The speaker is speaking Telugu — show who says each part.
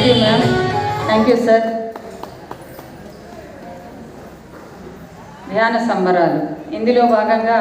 Speaker 1: Thank you ma'am thank you sir ధ్యాన సంబరాలు. ఇందులో భాగంగా